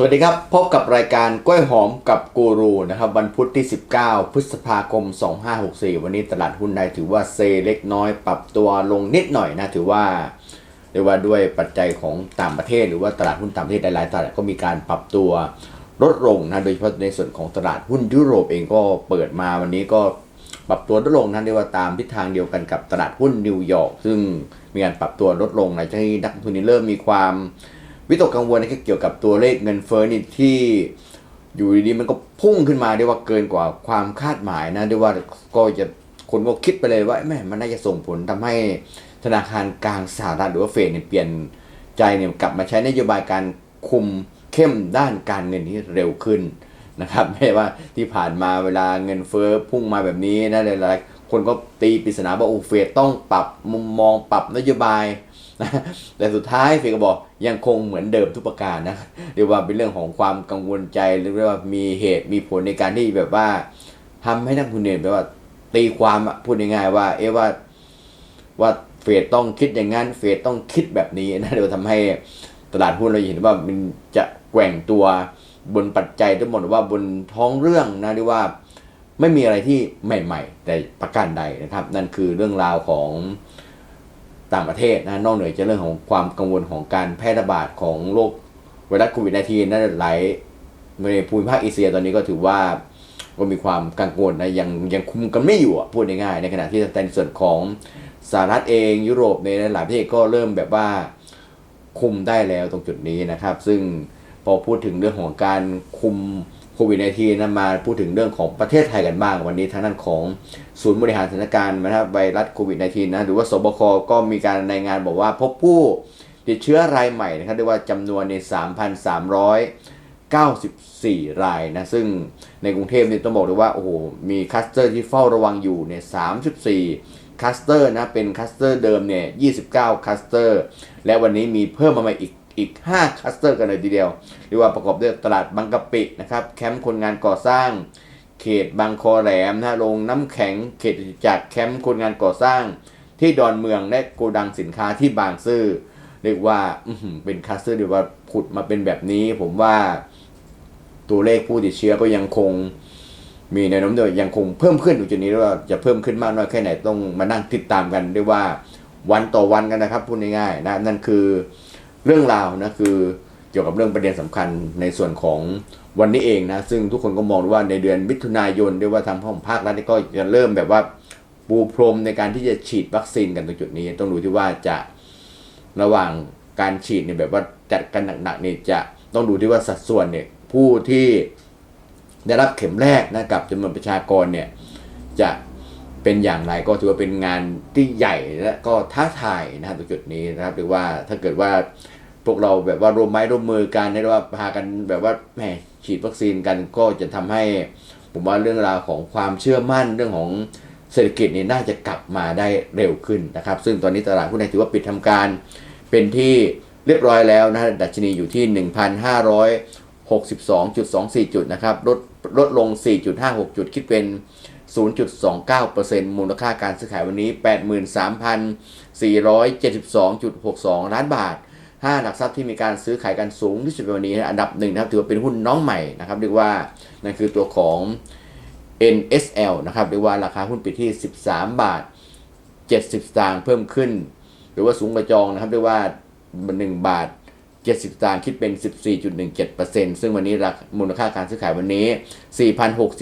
สวัสดีครับ พบกับรายการกล้วยหอมกับกูรูนะครับวันพุธที่ 19 พฤษภาคม 2564 วันนี้ตลาดหุ้นไทยถือว่าเซเล็กน้อยปรับตัวลงนิดหน่อยนะ ถือว่าเรียกว่าด้วยปัจจัยของต่างประเทศ หรือว่าตลาดหุ้นต่างประเทศหลายๆตลาดก็มีการปรับตัวลดลงนะโดยเฉพาะในส่วนของตลาดหุ้นยุโรปเองก็เปิดมาวันนี้ก็ปรับตัวลดลงนะเรียกว่าตามทิศทางเดียวกันกับตลาดหุ้นนิวยอร์กซึ่งมีการปรับตัวลดลงหลังจากที่นักทุนนี่เริ่มมีความ วิตกกังวลนะครับเกี่ยวกับตัวเลขเงินเฟ้อนี่ที่อยู่ดีๆมันก็พุ่งขึ้นมาได้ว่าเกินกว่าความคาดหมายนะได้ว่าก็จะคนก็คิดไปเลยว่าแม่มันน่าจะส่งผลทำให้ธนาคารกลางสหรัฐหรือว่าเฟดเนี่ยเปลี่ยนใจเนี่ยกลับมาใช้นโยบายการคุมเข้มด้านการเงินที่เร็วขึ้นนะครับไม่ว่าที่ผ่านมาเวลาเงินเฟ้อพุ่งมาแบบนี้นะหลายๆคนก็ตีปริศนาว่าโอ้เฟดต้องปรับมุมมองปรับนโยบาย นะแต่สุดท้ายเฟดก็บอกยังคงเหมือนเดิมทุกประการนะเรียกว่าเป็นเรื่องของความกังวลใจหรือว่ามีเหตุมีผลในการที่แบบว่าทำให้นักทุนเนี่ยแบบว่า ตีความพูดง่ายๆว่า เอ๊ะว่าว่าเฟดต้องคิดอย่างนั้นเฟดต้องคิดแบบนี้นะเดี๋ยวทำให้ตลาดหุ้นเราเห็นว่ามันจะแกว่งตัวบนปัจจัยทั้งหมดว่าบนท้องเรื่องนะเรียกว่าไม่มีอะไรที่ใหม่ ๆ แต่ประการใดนะครับ นั่นคือเรื่องราวของ ต่างประเทศนะนอกเหนือจากเรื่องของความกังวลของการแพร่ระบาดของโรคไวรัสโควิด -19 นั่นหลายในภูมิภาคเอเชียตอนนี้ก็ถือว่าก็มีความกังวลนะยังยังคุมกันไม่อยู่อะพูดง่ายๆในขณะที่ในส่วนของสหรัฐเองยุโรปในหลายประเทศก็เริ่มแบบว่าคุมได้แล้วตรงจุดนี้นะครับ ซึ่งพอพูดถึงเรื่องของการคุมโควิด -19 นะมาพูดถึงเรื่องของประเทศไทยกันบ้าง วันนี้ทางด้านของ ศูนย์บริหารสถานการณ์นะครับไวรัสโควิด -19 นะหรือว่าสบคก็มีการรายงานบอกว่าพบผู้ติดเชื้อรายใหม่นะครับเรียกว่าจำนวนใน 3,394 รายนะซึ่งในกรุงเทพเนี่ยต้องบอกเลยว่าโอ้โหมีคัสเตอร์ที่เฝ้าระวังอยู่เนี่ย34คัสเตอร์นะเป็นคัสเตอร์เดิมเนี่ย29คัสเตอร์และวันนี้มีเพิ่มมาใหม่อีกอีก5คัสเตอร์กันเลยทีเดียวเรียกว่าประกอบด้วยตลาดบางกะปินะครับแคมป์คนงานก่อสร้าง เขตบางคอแหลมนะโรงน้ำแข็งเขตจากแคมป์คนงานก่อสร้างที่ดอนเมืองและโกดังสินค้าที่บางซื่อเรียกว่าเป็นคัสเตอร์เรียกว่าผุดมาเป็นแบบนี้ ผมว่าตัวเลขผู้ติดเชื้อก็ยังคงมีแนวโน้มเดียวยังคงเพิ่มขึ้นอยู่จุดนี้แล้วว่าจะเพิ่มขึ้นมากน้อยแค่ไหนต้องมานั่งติดตามกันด้วยว่าวันต่อวันกันนะครับพูดง่ายๆนะนั่นคือเรื่องราวนะคือ เกี่ยวกับเรื่องประเด็นสำคัญในส่วนของวันนี้เองนะซึ่งทุกคนก็มองว่าในเดือนมิถุนายนด้วยว่าทางของภาครัฐนี่ก็จะเริ่มแบบว่าปูพรมในการที่จะฉีดวัคซีนกันตรงจุดนี้ ต้องดูที่ว่าจะระหว่างการฉีดเนี่ยแบบว่าจัดกันหนักๆเนี่ยจะต้องดูที่ว่าสัดส่วนเนี่ยผู้ที่ได้รับเข็มแรกนะกับจำนวนประชากรเนี่ยจะเป็นอย่างไรก็ถือว่าเป็นงานที่ใหญ่และก็ท้าทายนะครับตรงจุดนี้นะครับหรือว่าถ้าเกิดว่า พวกเราแบบว่าร่วมไม้ร่วมมือกันเรียว่าพากันแบบว่าแหมฉีดวัคซีนกันก็จะทำให้ ผมว่าเรื่องราวของความเชื่อมั่นเรื่องของเศรษฐกิจนี่น่าจะกลับมาได้เร็วขึ้นนะครับ ซึ่งตอนนี้ตลาดหุ้นไทยถือว่าปิดทำการเป็นที่เรียบร้อยแล้วนะดัชนีอยู่ที่ 1,562.24 จุดนะครับลดลดลง 4.56 จุดคิดเป็น 0.29%มูลค่าการซื้อขายวันนี้ 83,472.62 ล้านบาท 5 หลักทรัพย์ที่มีการซื้อขายกันสูงที่สุดในวันนี้ อันดับหนึ่งนะครับถือว่าเป็นหุ้นน้องใหม่นะครับเรียกว่านั่นคือตัวของ NSL นะครับเรียกว่าราคาหุ้นปิดที่ 13 บาท 70 สตางค์เพิ่มขึ้น หรือว่าสูงกระจองนะครับเรียกว่า 1 บาท 70 สตางค์คิดเป็น 14.17%ซึ่งวันนี้ราคามูลค่าการซื้อขายวันนี้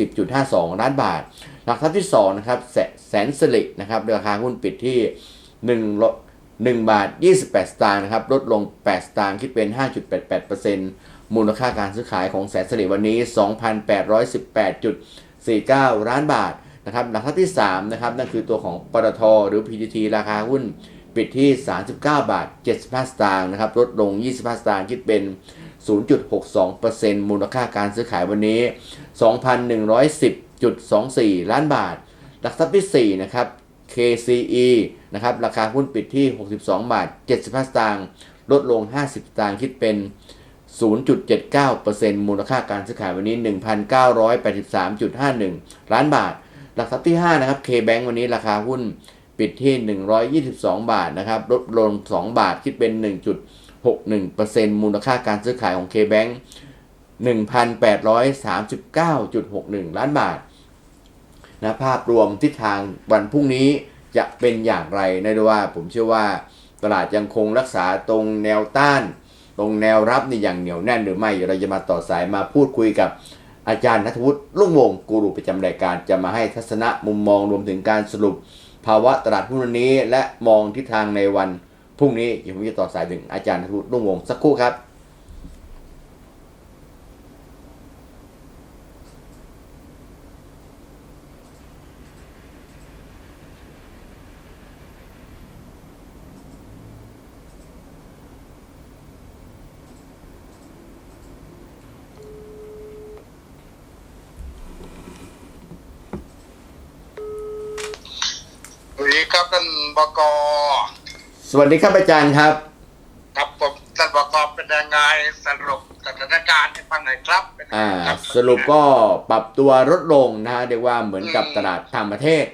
4,060.52 ล้านบาท หลักทรัพย์ที่2นะครับแสแสนสิรินะครับราคาหุ้นปิดที่1 1 บาท 28 สตางค์นะครับ ลดลง 8 สตางค์คิดเป็น 5.88%มูลค่าการซื้อขายของแสนสิริวันนี้ 2,818.49 ล้านบาทนะครับหลักทรัพย์ที่ 3 นะครับ นั่นคือตัวของปตทหรือ PTT ราคาหุ้นปิดที่ 39 บาท 75 สตางค์นะครับ ลดลง 25 สตางค์คิดเป็น 0.62%มูลค่าการซื้อขายวันนี้ 2,110.24 ล้านบาท หลักทรัพย์ที่ 4 นะครับ KCE นะครับราคาหุ้นปิดที่ 62 บาท 75 สตางค์ลดลง 50 สตางค์คิดเป็น 0.79%มูลค่าการซื้อขายวันนี้ 1,983.51 ล้านบาท หลักทรัพย์ที่ 5 นะครับ KBank วันนี้ราคาหุ้นปิดที่ 122 บาทนะครับลดลง 2 บาทคิดเป็น 1.61%มูลค่าการซื้อขายของ KBank 1,839.61 ล้านบาท นะภาพรวมทิศทางวันพรุ่งนี้จะเป็นอย่างไรนะด้วยว่า ผมเชื่อว่าตลาดยังคงรักษาตรงแนวต้าน ตรงแนวรับนี่อย่างเหนียวแน่นหรือไม่เราจะมาต่อสายมาพูดคุยกับอาจารย์นัทวุฒิลุ่งวงกูรูประจำรายการจะมาให้ทัศนะมุมมองรวมถึงการสรุป ภาวะตลาดหุ้นนี้และมองทิศทางในวันพรุ่งนี้ผมจะต่อสายถึงอาจารย์นัทวุฒิลุ่งวงสักครู่ครับ ครับท่านบกสวัสดีครับอาจารย์ครับ ครับผมท่านบกเป็นยังไงสรุปสถานการณ์ให้ฟังหน่อยครับเป็นยังไงอ่าครับสรุปก็ปรับตัวลดลงนะฮะเรียกว่าเหมือนกับตลาดต่างประเทศ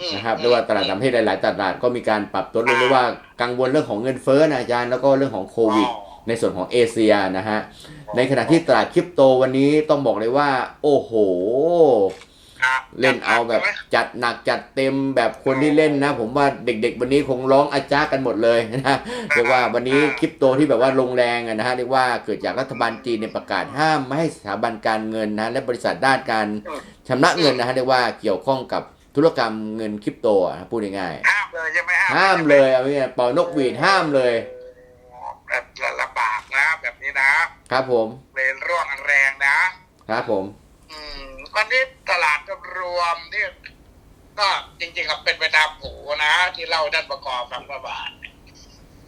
อืมนะครับเรียกว่าตลาดต่างประเทศหลาย ๆ ตลาดก็มีการปรับตัวลงเรียกว่ากังวลเรื่องของเงินเฟ้อนะอาจารย์แล้วก็เรื่องของโควิด ในส่วนของเอเชียนะฮะในขณะที่ตลาดคริปโตวันนี้ต้องบอกเลยว่า โอ้โหครับ เล่นเอาแบบจัดหนักจัดเต็มแบบคนที่เล่นนะ ผมว่าเด็กๆ วันนี้คงร้องอาจ้ากันหมดเลยนะเรียกว่าวันนี้คริปโตที่แบบว่าลงแรงอะนะฮะเรียกว่าเกิดจากรัฐบาลจีนเนี่ยประกาศห้ามไม่ให้สถาบันการเงินนะและบริษัทด้านการชำระเงินนะฮะเรียกว่าเกี่ยวข้องกับธุรกรรมเงินคริปโตอะพูดง่ายห้ามเลยใช่ไหมๆห้ามเลยเอาง่ายๆเป่านกหวีดห้ามเลยแบบลำบากนะแบบนี้นะครับผมเลยร่วงแรงนะครับผม อืม วันนี้ตลาดรวมที่ก็จริงๆก็เป็นไปตามผูนะ ที่เล่าด้านประกอบฟังประบาท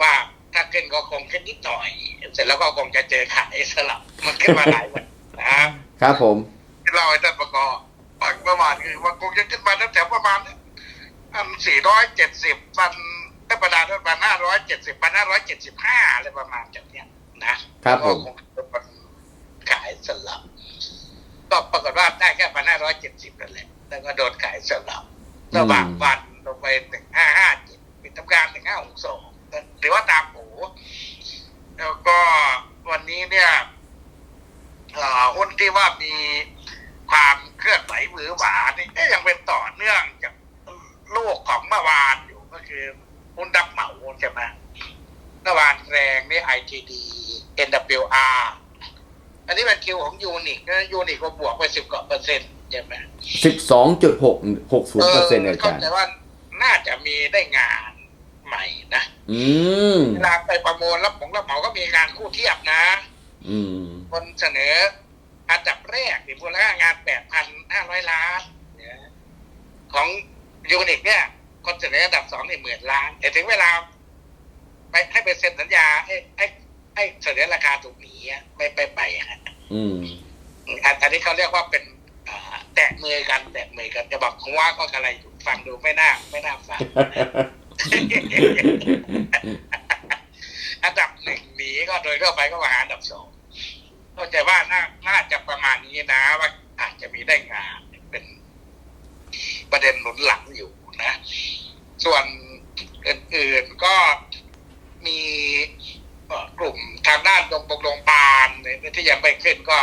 ว่าถ้าขึ้นก็คงขึ้นนิดหน่อย เสร็จแล้วก็คงจะเจอขายสลับมันขึ้นมาหลายวันนะครับผมที่เราให้ท่านประกอบฟังประมาณคือว่าคงจะขึ้นมาตั้งแต่ประมาณอันสี่ร้อยเจ็ดสิบปันได้ประมาณประมาณห้าร้อยเจ็ดสิบปันห้าร้อยเจ็ดสิบห้าอะไรประมาณจากเนี้ยนะครับผมก็คงเป็นขายสลับ ก็ปรากฏว่าได้แค่พันห้าร้อยเจ็ดสิบนั่นแหละ แล้วก็โดนขายสลับระหว่างวันลงไปหนึ่งห้าห้าเจ็ดปิดทำการหนึ่งห้าหกสองหรือว่าตามหูแล้วก็วันนี้เนี่ยเอ่อหุ้นที่ว่ามีความเคลื่อนไหวหวือหวานี่เอ๊ะยังเป็นต่อเนื่องจากลูกของเมื่อวานอยู่ก็คือหุ้นดับเหมาใช่ไหมเมื่อวานแรงนี่ ITD NWR อันนี้เป็นคิวของยูนิคนะยูนิคก็บวกไปสิบกว่าเปอร์เซ็นต์ใช่ไหมสิบสองจุดหกหกศูนย์เปอร์เซ็นต์อาเข้าจารย์ใจว่าน่าจะมีได้งานใหม่นะอืมเวลาไปประมูลรับของรับเหมาก็มีงานคู่เทียบนะ อืมคนเสนออันดับแรกที่มูลค่างานแปดพันห้าร้อยล้านเนี่ยของยูนิคเนี่ยคนเสนออันดับสองในหมื่นล้านแต่ถึงเวลา ไปให้ไปเซ็นสัญญาให้ ให้ให้เสนอราคาถูกหนีอะไม่ไปไปอะอืมอันอันนี้เขาเรียกว่าเป็นอ่าแตะมือกันแตะมือกันจะบอกว่าก็อะไรอยู่ฟังดูไม่น่าไม่น่าฟังอันดับหนึ่งหนีก็โดยทั่วไปก็มาหาอันดับสองเข้าใจว่าน่าน่าจะประมาณนี้นะว่าอาจจะมีได้งานเป็นประเด็นหนุนหลังอยู่นะ ส่วนอื่นๆก็มีเอ่อ กลุ่มทางด้านตรงปกลงปานเนี่ยที่ยังไม่ขึ้นก็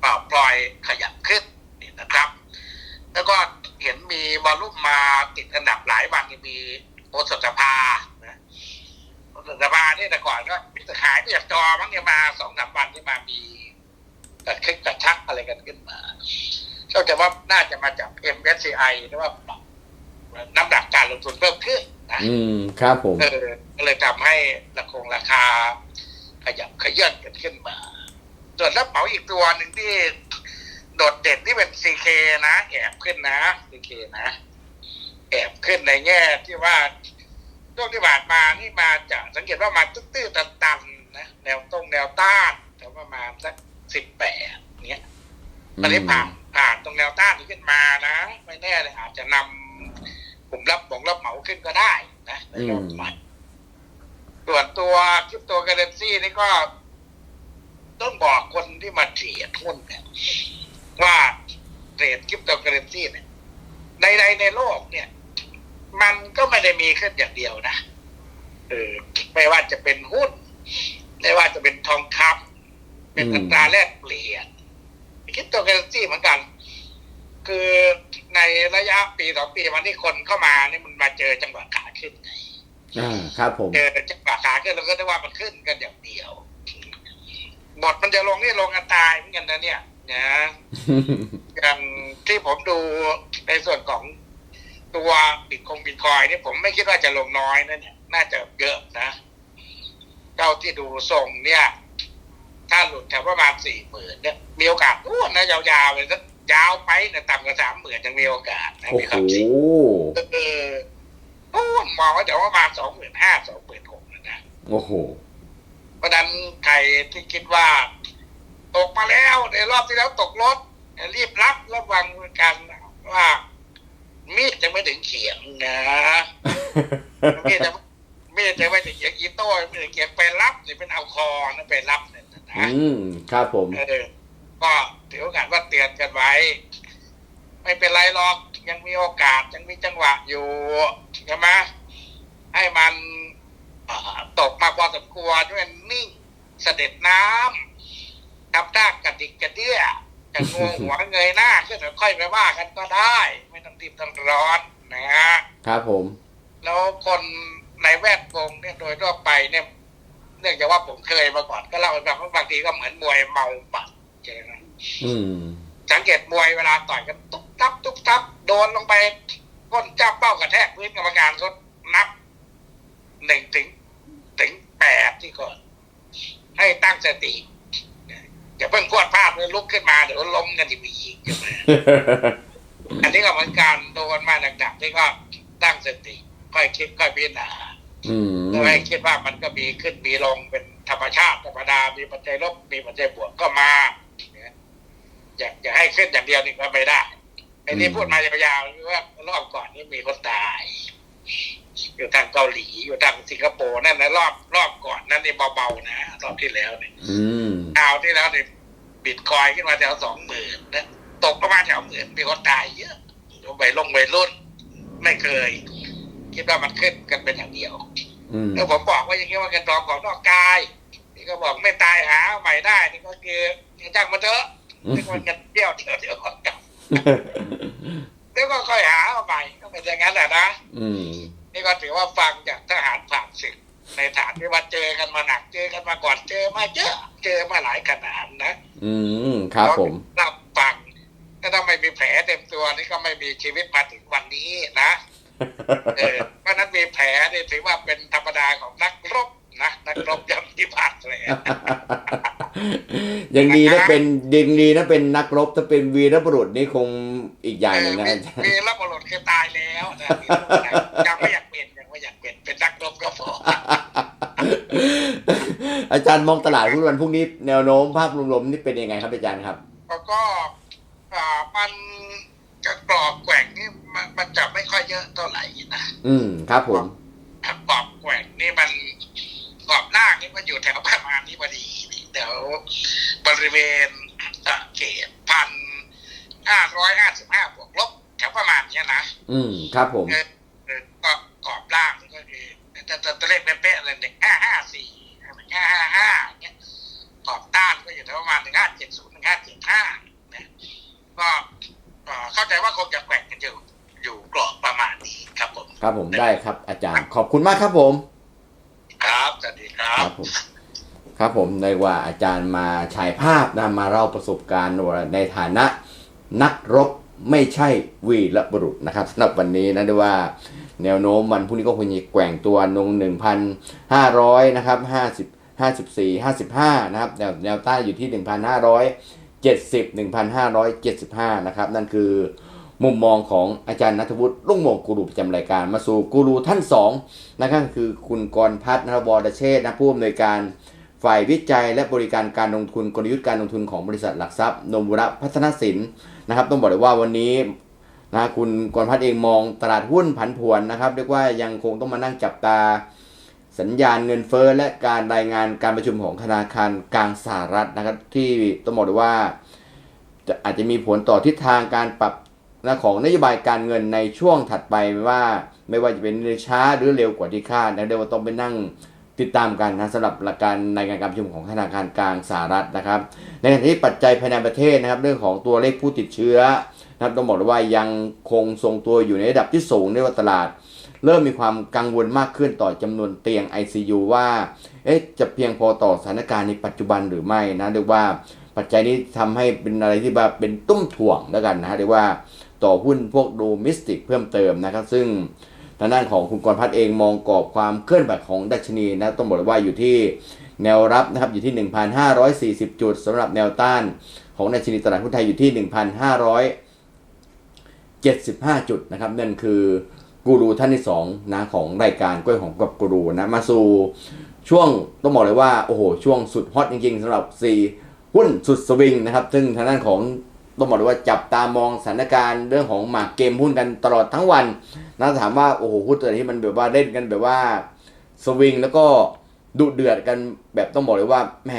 เป่อยขยับขึ้นนี่นะครับ แล้วก็เห็นมีวอลลุ่มมาติดอันดับหลายวันมีโอสถสภานะโอสถสภาเนี่ยแต่ก่อนก็ขายไปจากจอมั้งเนี่ยมาสองสามวันที่มามีกระคลิกกระชักอะไรกันขึ้นมาเข้าใจว่าน่าจะมาจาก MSCI หรือว่าปรับ น้ำหนักการลงทุนเพิ่มขึ้นนะอืมครับผมเออก็เลยทำให้ราคงราคา ขยับขยื่นกันขึ้นมาส่วนรับเหมาอีกตัวหนึ่งที่โดดเด่นที่เป็น CK นะ แอบขึ้นนะ CK นะ แอบขึ้นในแง่ที่ว่าช่วงที่ผ่านมานี่มาจากสังเกตว่ามาตื้อๆตันๆนะแนวตรงแนวต้านแถวประมาณสักสิบแปดเนี้ยตอนนี้ผ่านผ่านตรงแนวต้านนี้ขึ้นมานะ ไม่แน่เลยอาจจะนำ กลุ่มรับของรับเหมาขึ้นก็ได้นะในรอบใหม่ส่วนตัวคริปโตเคอเรนซีนี่ก็ ต้องบอกคนที่มาเทรดหุ้นเนี่ยว่าเทรดคริปโตเคอเรนซีเนี่ยใดๆในโลกเนี่ย มันก็ไม่ได้มีขึ้นอย่างเดียวนะเออไม่ว่าจะเป็นหุ้น ไม่ว่าจะเป็นทองคำเป็นอืมอัตราแลกเปลี่ยนคริปโตเคอเรนซีเหมือนกัน คือในระยะปีสองปีมาที่คนเข้ามานี่มันมาเจอจังหวะขาขึ้นไงอ่าครับผมเจอจังหวะขาขึ้นเราก็ได้ว่ามันขึ้นกันอย่างเดียวบทมันจะลงนี่ลงกันตายเหมือนกันนะเนี่ยนะอย่างที่ผมดูในส่วนของตัวบิตคงบิตคอยนี่ผมไม่คิดว่าจะลงน้อยนะเนี่ย น่าจะเยอะนะเท่าที่ดูทรงเนี่ย ถ้าหลุดแถวประมาณสี่หมื่นเนี่ย มีโอกาสอ้วนนะยาวๆเลยสัก ยาวไปเนี่ยต่ำกว่าสามหมื่นยังมีโอกาสนะโอ้มีโหความจริงเอออ้วนมองว่าเดี๋ยวประมาณสองหมื่นห้าสองหมื่นหกนะ โอ้โห เพราะฉะนั้นใครที่คิดว่า ตกมาแล้วในรอบที่แล้วตกรถ รีบรับระวังกันว่า มีดจะไม่ถึงเขียงนะ มีดจะมีดจะไม่ถึงเขียงอีโต้ไม่ถึงเขียงไปรับหรือเป็นเอาคอนะไปรับเนี่ยนะอืม ครับผม เออ ก็ถือโอกาสว่าเตือนกันไว้ ไม่เป็นไรหรอกยังมีโอกาสยังมีจังหวะอยู่ใช่ไหมให้มันเอ่อตกมาพอสมควรด้วยนิ่งเสด็จน้ำทำท่ากระดิกกระเดี้ยจะงวงหัวเงยหน้าขึ้นแล้วค่อยไปว่ากันก็ได้ ไม่ต้องรีบต้องร้อนนะฮะครับผม แล้วคนในแวดวงเนี่ยโดยทั่วไปเนี่ย เนื่องจากว่าผมเคยมาก่อนก็เล่าให้ฟังว่าบางทีก็เหมือนมวยเมาปัด ใช่ไหมอืมสังเกตมวยเวลาต่อยกันตุ๊บตับตุ๊บตับโดนลงไปก้นจับเป้ากระแทกพื้นกรรมการเขานับหนึ่งถึงถึงแปดที่ก่อน ให้ตั้งสติอย่าเพิ่งพรวดพลาดเลยลุกขึ้นมาเดี๋ยวล้มกันอีกอีกใช่ไหมอันนี้ก็เหมือนการโดนมาหนักๆที่ก็ตั้งสติค่อยคิดค่อยพิจารณาอืมโดยให้คิดว่ามันก็มีขึ้นมีลงเป็นธรรมชาติธรรมดา มีปัจจัยลบมีปัจจัยบวกก็มา เนี่ยอยากจะให้ขึ้นอย่างเดียวนี่ก็ไม่ได้ไอ้นี่พูดมายาวๆว่ารอบก่อนนี่มีคนตาย อยู่ทางเกาหลีอยู่ทางสิงคโปร์นั่นนะรอบรอบก่อนนั่นนี่เบาๆนะรอบที่แล้วเนี่ยอืมคราวที่แล้วเนี่ยบิตคอยขึ้นมาแถวสองหมื่นนะตกประมาณแถวหมื่นมีคนตายเยอะวัยลงวัยรุ่น ไม่เคย คิดว่ามันขึ้นกันเป็นอย่างเดียวอืมแล้วผมบอกว่าอย่างนี้ว่าเงินทองของนอกกาย นี่ก็บอกไม่ตายหาใหม่ได้นี่ก็คือจ้างมาเถอะ นี่ก็เงินเที่ยวเที่ยวเที่ยวก่อนกลับแล้วก็ค่อยหาเอาใหม่ก็เป็นอย่างนั้นแหละนะอืมนี่ก็ถือว่าฟังจากทหารผ่านศึกในฐานที่ว่าเจอกันมาหนักเจอกันมาก่อนเจอมาเยอะเจอมาหลายขนาดนะ อืมครับผมรับฟังถ้าต้องไม่มีแผลเต็มตัวนี่ก็ไม่มีชีวิตมาถึงวันนี้นะเออเพราะฉะนั้นมีแผลนี่ถือว่าเป็นธรรมดาของนักรบนะนักรบย่อมมีบาดแผล ยังดีถ้าเป็นยังดีถ้าเป็นนักรบถ้าเป็นวีรบุรุษนี่คงอีกอย่างหนึ่งนะเออาอจารมีย์รับบุรุษคือตายแล้วนะยังไม่อยากเป็นยังไม่อยากเป็นเป็นนักรบก็พออาจารย์มองตลาดหุ้นวันพรุ่งนี้แนวโน้มภาพรวมๆนี่เป็นยังไงครับอาจารย์ครับแล้วก็อ่ามันจะกรอบแกว่งนี่มันมันจะไม่ค่อยเยอะเท่าไหร่นะอืมครับผมกรอบแกว่งนี่มันกรอบล่างนี่มันอยู่แถวประมาณนี้พอดี นี่เดี๋ยวบริเวณอะเขตพันห้าร้อยห้าสิบห้าบวกลบแถวประมาณเนี้ยนะ อืมครับผมเออเออก็กรอบล่างนี่ก็คือจะจะจะเลขเป๊ะๆเลยหนึ่งห้าห้าสี่หนึ่งห้าห้าห้าเนี่ยกรอบต้านก็อยู่แถวประมาณหนึ่งห้าเจ็ดศูนย์หนึ่งห้าเจ็ดห้านะก็เอ่อเข้าใจว่าคงจะแกว่งกันอยู่อยู่กรอบประมาณนี้ครับผม ครับผมได้ครับอาจารย์ขอบคุณมากครับผม ครับสวัสดีครั ครับ บผม ครับผมในว่าอาจารย์มาฉายภาพนะมาเล่าประสบการณ์ในฐานะนักรบไม่ใช่วีรบุรุษนะครับสำหรับวันนี้นะด้วยว่าแนวโน้มวันพรุ่งนี้ก็คงจะแกว่งตัวนง1,500 นะครับ 50 54 55 นะครับ แนวแนวใต้อยู่ที่ 1,570 1,575 นะครับ นั่นคือมุมมองของอาจารย์นัทวุฒิรุ่งโมงกูรูประจำรายการมาสู่กูรูท่านสองนะครับคือคุณกรพัฒน์นะครับวรเชษฐ์นะผู้อำนวยการ ฝ่ายวิจัยและบริการการลงทุนกลยุทธ์การลงทุนของบริษัทหลักทรัพย์นมบุระพัฒนสินนะครับ ต้องบอกเลยว่าวันนี้นะคุณกรพัฒน์เองมองตลาดหุ้นผันผวนนะครับเรียกว่ายังคงต้องมานั่งจับตา สัญญาณเงินเฟ้อและการรายงานการประชุมของธนาคารกลางสหรัฐนะครับ ที่ต้องบอกเลยว่าจะอาจจะมีผลต่อทิศทางการปรับนะของนโยบายการเงินในช่วงถัดไปว่า ไม่ว่าจะเป็นช้าหรือเร็วกว่าที่คาดนะเดี๋ยวต้องไปนั่ง ติดตามกันนะสำหรับหลักการในการการประชุมของธนาคารกลางสหรัฐนะครับ ในขณะที่ปัจจัยภายในประเทศนะครับ เรื่องของตัวเลขผู้ติดเชื้อนะครับต้องบอกเลยว่ายังคงทรงตัวอยู่ในระดับที่สูงในว่าตลาด เริ่มมีความกังวลมากขึ้นต่อจำนวนเตียง ICU ว่าเอ๊ะจะเพียงพอต่อสถานการณ์ในปัจจุบันหรือไม่นะเรียกว่าปัจจัยนี้ทำให้เป็นอะไรที่แบบเป็นตุ้มถ่วงแล้วกันนะเรียกว่าต่อหุ้นพวกโดมิสติกเพิ่มเติมนะครับ ซึ่ง ทางด้านของคุณกรพัฒน์เองมองกรอบความเคลื่อนไหวของดัชนีนะต้องบอกเลยว่าอยู่ที่แนวรับนะครับอยู่ที่ 1,540 จุดสำหรับแนวต้านของดัชนีตลาดหุ้นไทยอยู่ที่ 1,575 จุดนะครับนั่นคือกูรูท่านที่2นะของรายการกล้วยหอมกับกูรูนะมาสู่ช่วงต้องบอกเลยว่าโอ้โหช่วงสุดฮอตจริงๆสำหรับ 4 หุ้นสุดสวิงนะครับซึ่งทางด้านของต้องบอกเลยว่าจับตามองสถานการณ์เรื่องของหมากเกมหุ้นกันตลอดทั้งวัน นะถามว่าโอ้โหหุ้นตัวไหนที่มันแบบว่าเล่นกันแบบว่าสวิงแล้วก็ดุเดือดกันแบบต้องบอกเลยว่าแหม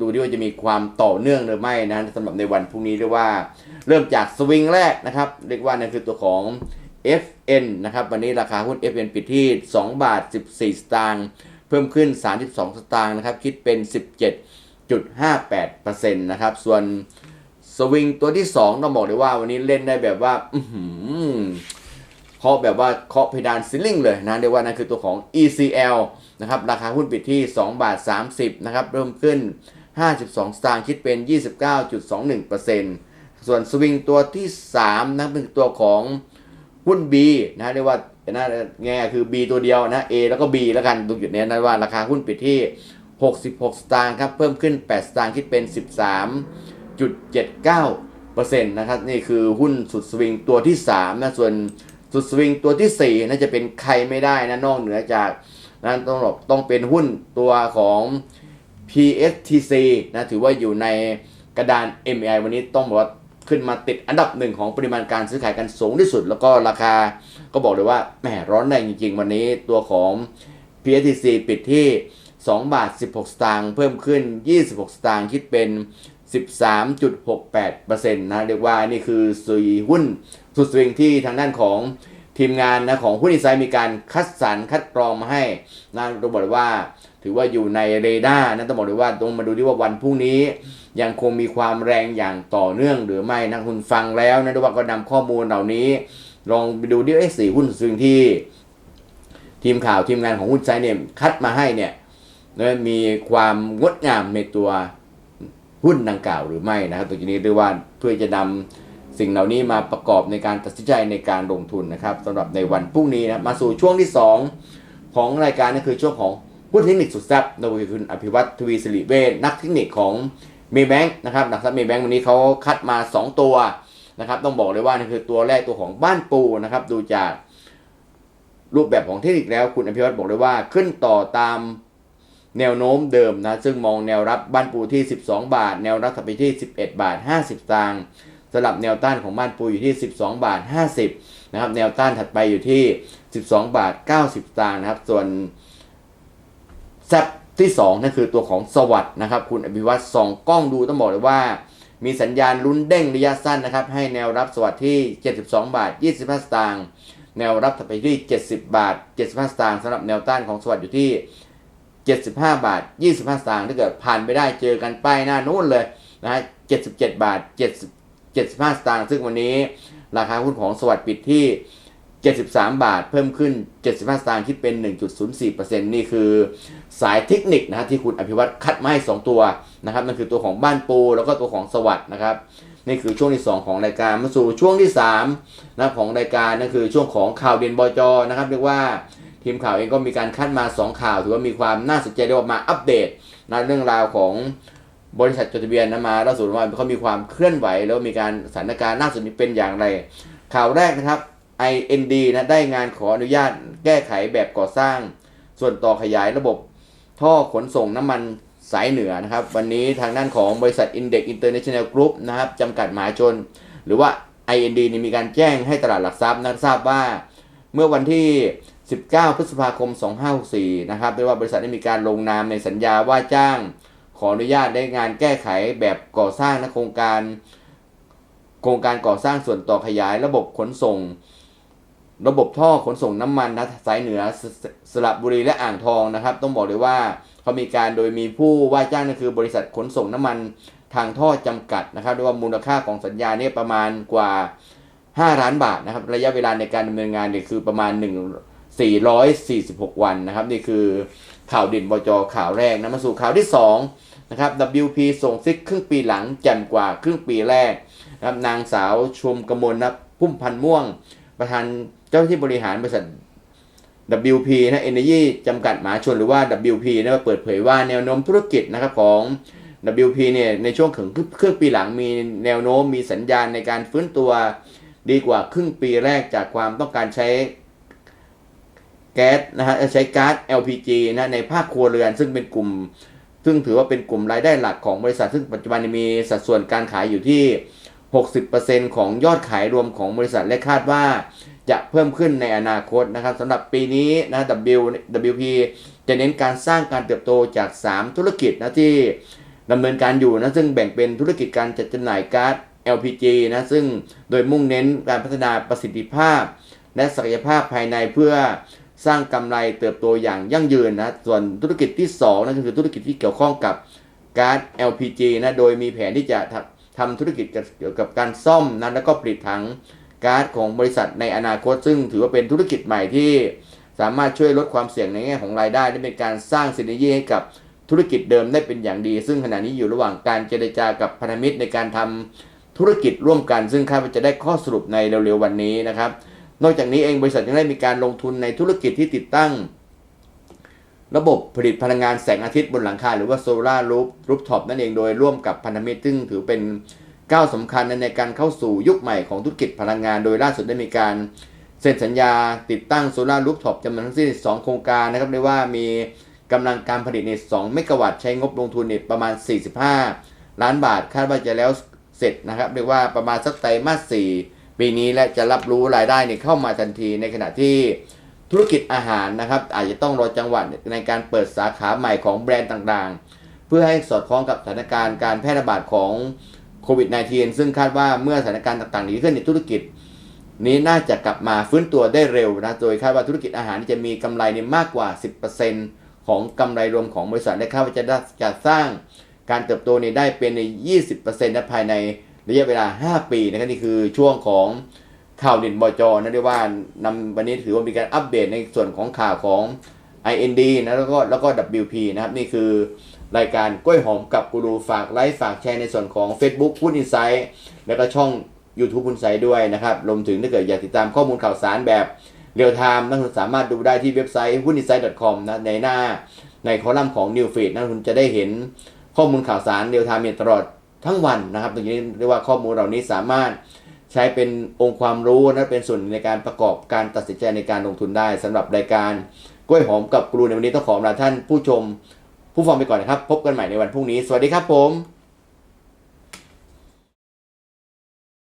ดูดิว่าจะมีความต่อเนื่องหรือไม่นะสำหรับในวันพรุ่งนี้เรียกว่า เริ่มจากสวิงแรกนะครับเรียกว่านั่นคือตัวของ FN นะครับวันนี้ราคาหุ้น FN ปิดที่ 2 บาท 14 สตางค์เพิ่มขึ้น 32 สตางค์นะครับคิดเป็น 17.58%นะครับส่วนสวิงตัวที่ 2 ต้องบอกเลยว่าวันนี้เล่นได้แบบว่า อื้อหือ เคาะแบบว่าเคาะเพดานซิลลิงเลยนะเรียกว่านั่นคือตัวของ ECL นะครับราคาหุ้นปิดที่ 2 บาท 30นะครับเริ่มขึ้น 52 สตางค์คิดเป็น 29.21%ส่วนสวิงตัวที่3นะเป็นตัวของหุ้น B นะเรียกว่านะแง่คือ B ตัวเดียวนะ A แล้วก็ B แล้วกันตรงจุดนี้นะว่าราคาหุ้นปิดที่ 66 สตางค์ครับเพิ่มขึ้น 8 สตางค์คิดเป็น 13.79%นะครับนี่คือหุ้นสุดสวิงตัวที่3นะส่วน สุดสวิงตัวที่ 4น่าจะเป็นใครไม่ได้นะนอกเหนือจากนั้นต้องบอกต้องเป็นหุ้นตัวของ PSTC นะถือว่าอยู่ในกระดาน MAI วันนี้ต้องบอกว่าขึ้นมาติดอันดับหนึ่งของปริมาณการซื้อขายกันสูงที่สุด แล้วก็ราคาก็บอกเลยว่าแหมร้อนแรงจริง ๆ วันนี้ตัวของ PSTC ปิดที่ 2 บาท 16 สตางค์เพิ่มขึ้น 26 สตางค์คิดเป็น 13.68%นะเรียกว่านี่คือสุยหุ้น สุดสวิงที่ทางด้านของทีมงานนะของหุ้นอินไซด์มีการคัดสรรคัดกรองมาให้นะต้องบอกว่า ถือว่าอยู่ในเรดาร์นะต้องบอกเลยว่าต้องมาดูที่ว่าวันพรุ่งนี้ ยังคงมีความแรงอย่างต่อเนื่องหรือไม่นะคุณฟังแล้วนะดูว่าก็นำข้อมูลเหล่านี้ ลองไปดูดิไอ้สี่หุ้นสวิงที่ ทีมข่าวทีมงานของหุ้นไซด์เนี่ยคัดมาให้เนี่ยมีความงดงามในตัวหุ้นดังกล่าวหรือไม่นะครับตัวนี้เรียกว่าเพื่อจะนำ สิ่งเหล่านี้มาประกอบในการตัดสินใจในการลงทุนนะครับสำหรับในวันพรุ่งนี้นะมาสู่ช่วงที่ 2 ของรายการนั่นคือช่วงของหุ้นเทคนิคสุดแซ่บโดยคุณอภิวัตทวีสิริเวชนักเทคนิคของเมย์แบงค์นะครับหลักทรัพย์เมย์แบงค์วันนี้เขาคัดมา 2 ตัวนะครับต้องบอกเลยว่านี่คือตัวแรกตัวของบ้านปูนะครับดูจากรูปแบบของเทคนิคแล้วคุณอภิวัตบอกเลยว่าขึ้นต่อตามแนวโน้มเดิมนะซึ่งมองแนวรับบ้านปูที่ 12 บาท แนวรับถัดไปที่ 11 บาท 50สตางค์ สลับแนวต้านของบ้านปูอยู่ที่ 12 บาท 50นะครับแนวต้านถัดไปอยู่ที่ 12 บาท 90สตางนะครับ ส่วนแซปที่2นั่นคือตัวของสวัสด์นะครับ คุณอภิวัตส่องกล้องดูต้องบอกเลยว่า มีสัญญาณลุ้นเด้งระยะสั้นนะครับ ให้แนวรับสวัสด์ที่ 72 บาท 25 สตางค์แนวรับถัดไปที่ 70 บาท 75 สตางค์สำหรับแนวต้านของสวัสด์อยู่ที่ 75 บาท 25 สตางค์ถ้าเกิดผ่านไปได้เจอกันป้ายหน้านู้นเลยนะฮะ77 บาท70 75 สตางค์ซึ่งวันนี้ราคาหุ้นของสวัสด์ปิดที่ 73 บาท เพิ่มขึ้น 75 สตางค์คิดเป็น 1.04%นี่คือสายเทคนิคนะฮะที่คุณอภิวัตคัดมาให้ 2 ตัวนะครับนั่นคือตัวของบ้านปูแล้วก็ตัวของสวัสด์นะครับนี่คือช่วงที่ 2 ของรายการมาสู่ช่วงที่3นะของรายการนั่นคือช่วงของข่าวเด่นบจนะครับเรียกว่าทีมข่าวเองก็มีการคัดมา 2 ข่าว ถือว่ามีความน่าสนใจเรียกว่ามาอัปเดตนะเรื่องราวของ บริษัทจดทะเบียนนะมาล่าสุดว่าเขามีความเคลื่อนไหว แล้วมีการสถานการณ์น่าสนใจเป็นอย่างไร ข่าวแรกนะครับ IND นะได้งานขออนุญาตแก้ไขแบบก่อสร้าง ส่วนต่อขยายระบบ ท่อขนส่งน้ำมันสายเหนือนะครับ วันนี้ทางด้านของบริษัท Index International Group นะครับจำกัดมหาชน หรือว่า IND นี่มีการแจ้งให้ตลาดหลักทรัพย์นะทราบว่า เมื่อวันที่ 19 พฤษภาคม 2564 นะครับเรียว่าบริษัทได้มีการลงนามในสัญญาว่าจ้าง ขออนุญาตได้งานแก้ไขแบบก่อสร้างนะโครงการ โครงการก่อสร้างส่วนต่อขยาย ระบบขนส่ง ระบบท่อขนส่งน้ำมันนะสายเหนือสสระบุรีและอ่างทองนะครับ ต้องบอกเลยว่าเขามีการโดยมีผู้ว่าจ้างนั่นคือบริษัทขนส่งน้ำมันทางท่อจำกัดนะครับด้วยว่ามูลค่าของสัญญาเนี่ยประมาณกว่า 5 ล้านบาทนะครับ ระยะเวลาในการดำเนินงานเนี่ยคือประมาณ1 446 วันนะครับ นี่คือ ข่าวเด่นบจข่าวแรกนะมาสู่ข่าวที่2นะครับ WP ส่งซิกครึ่งปีหลังแจ่มกว่าครึ่งปีแรกนะครับนางสาวชมกมลนะพุ่มพันม่วง ประธานเจ้าหน้าที่บริหารบริษัท WP นะ Energy จำกัดมหาชนหรือว่า WP นะเปิดเผยว่าแนวโน้มธุรกิจนะครับของ WP เนี่ยในช่วงครึ่งครึ่งปีหลังมีแนวโน้มมีสัญญาณในการฟื้นตัวดีกว่าครึ่งปีแรกจากความต้องการใช้ แก๊สนะฮะใช้ก๊าซ LPG นะในภาคครัวเรือน ซึ่งเป็นกลุ่ม ซึ่งถือว่าเป็นกลุ่มรายได้หลักของบริษัท ซึ่งปัจจุบันมีสัดส่วนการขายอยู่ที่ 60%ของยอดขายรวมของบริษัทและคาดว่าจะเพิ่มขึ้นในอนาคตนะครับสำหรับปีนี้นะ W WP จะเน้นการสร้างการเติบโตจาก 3 ธุรกิจนะที่ดำเนินการอยู่นะซึ่งแบ่งเป็นธุรกิจการจัดจำหน่ายก๊าซ LPG นะซึ่งโดยมุ่งเน้นการพัฒนาประสิทธิภาพ และศักยภาพภายในเพื่อ สร้างกำไรเติบโตอย่างยั่งยืนนะส่วนธุรกิจที่2นั่นก็คือธุรกิจที่เกี่ยวข้องกับก๊าซ LPG นะโดยมีแผนที่จะทำทำธุรกิจเกี่ยวกับการซ่อมนะแล้วก็ผลิตถังก๊าซของบริษัทในอนาคต ซึ่งถือว่าเป็นธุรกิจใหม่ที่สามารถช่วยลดความเสี่ยงในแง่ของรายได้และเป็นการสร้างสินเยีให้กับธุรกิจเดิมได้เป็นอย่างดี ซึ่งขณะนี้อยู่ระหว่างการเจรจากับพันธมิตรในการทำธุรกิจร่วมกัน ซึ่งคาดว่าจะได้ข้อสรุปในเร็วๆวันนี้นะครับ นอกจากนี้เองบริษัทยังได้มีการลงทุนในธุรกิจที่ติดตั้ง ระบบผลิตพลังงานแสงอาทิตย์บนหลังคาหรือว่าโซลารูฟรูฟท็อปนั่นเองโดยร่วมกับพันธมิตรซึ่งถือเป็นก้าวสำคัญในการเข้าสู่ยุคใหม่ของธุรกิจพลังงาน โดยล่าสุดได้มีการเซ็นสัญญาติดตั้งโซลาร์รูฟท็อปจำนวนทั้งสิ้น 2 โครงการนะครับเรียกว่ามีกำลังการผลิตใน 2 เมกะวัตต์ใช้งบลงทุนเนี่ยประมาณ 45 ล้านบาท คาดว่าจะแล้วเสร็จนะครับเรียกว่าประมาณสักไตรมาส4 ปีนี้และจะรับรู้รายได้เนี่ยเข้ามาทันที ในขณะที่ธุรกิจอาหารนะครับ อาจจะต้องรอจังหวะในการเปิดสาขาใหม่ของแบรนด์ต่างๆ เพื่อให้สอดคล้องกับสถานการณ์การแพร่ระบาดของโควิด -19 ซึ่งคาดว่าเมื่อสถานการณ์ต่างๆดีขึ้นในธุรกิจ นี้น่าจะกลับมาฟื้นตัวได้เร็วนะ โดยคาดว่าธุรกิจอาหารจะมีกำไรในมากกว่า 10%ของกำไรรวมของบริษัทและคาดว่าจะจะสร้างการเติบโตนี้ได้เป็นใน 20%ภายใน ระยะเวลา 5 ปีนะครับนี่คือช่วงของข่าวเด่นบจนะเรียกว่านำวันนี้ถือว่ามีการอัปเดตในส่วนของข่าวของ IND นะแล้วก็แล้วก็ WP นะครับนี่คือรายการกล้วยหอมกับกูรูฝากไลค์ฝากแชร์ในส่วนของ Facebook พูดอินไซต์แล้วก็ช่อง YouTube พูดอินไซต์ด้วยนะครับรวมถึงถ้าเกิดอยากติดตามข้อมูลข่าวสารแบบเรียลไทม์นักลงทุนสามารถดูได้ที่เว็บไซต์ h u n i n s i g h t c o m นะในหน้าในคอลัมน์ของ New Feed นักลงทุนจะได้เห็นข้อมูลข่าวสารเรียลไทม์ตลอด ทั้งวันนะครับตรงนี้เรียกว่าข้อมูลเหล่านี้สามารถใช้เป็นองค์ความรู้และเป็นส่วนในการประกอบการตัดสินใจในการลงทุนได้สำหรับรายการกล้วยหอมกับกรูในวันนี้ต้องขอลาท่านผู้ชม ผู้ฟังไปก่อนนะครับ พบกันใหม่ในวันพรุ่งนี้ สวัสดีครับผม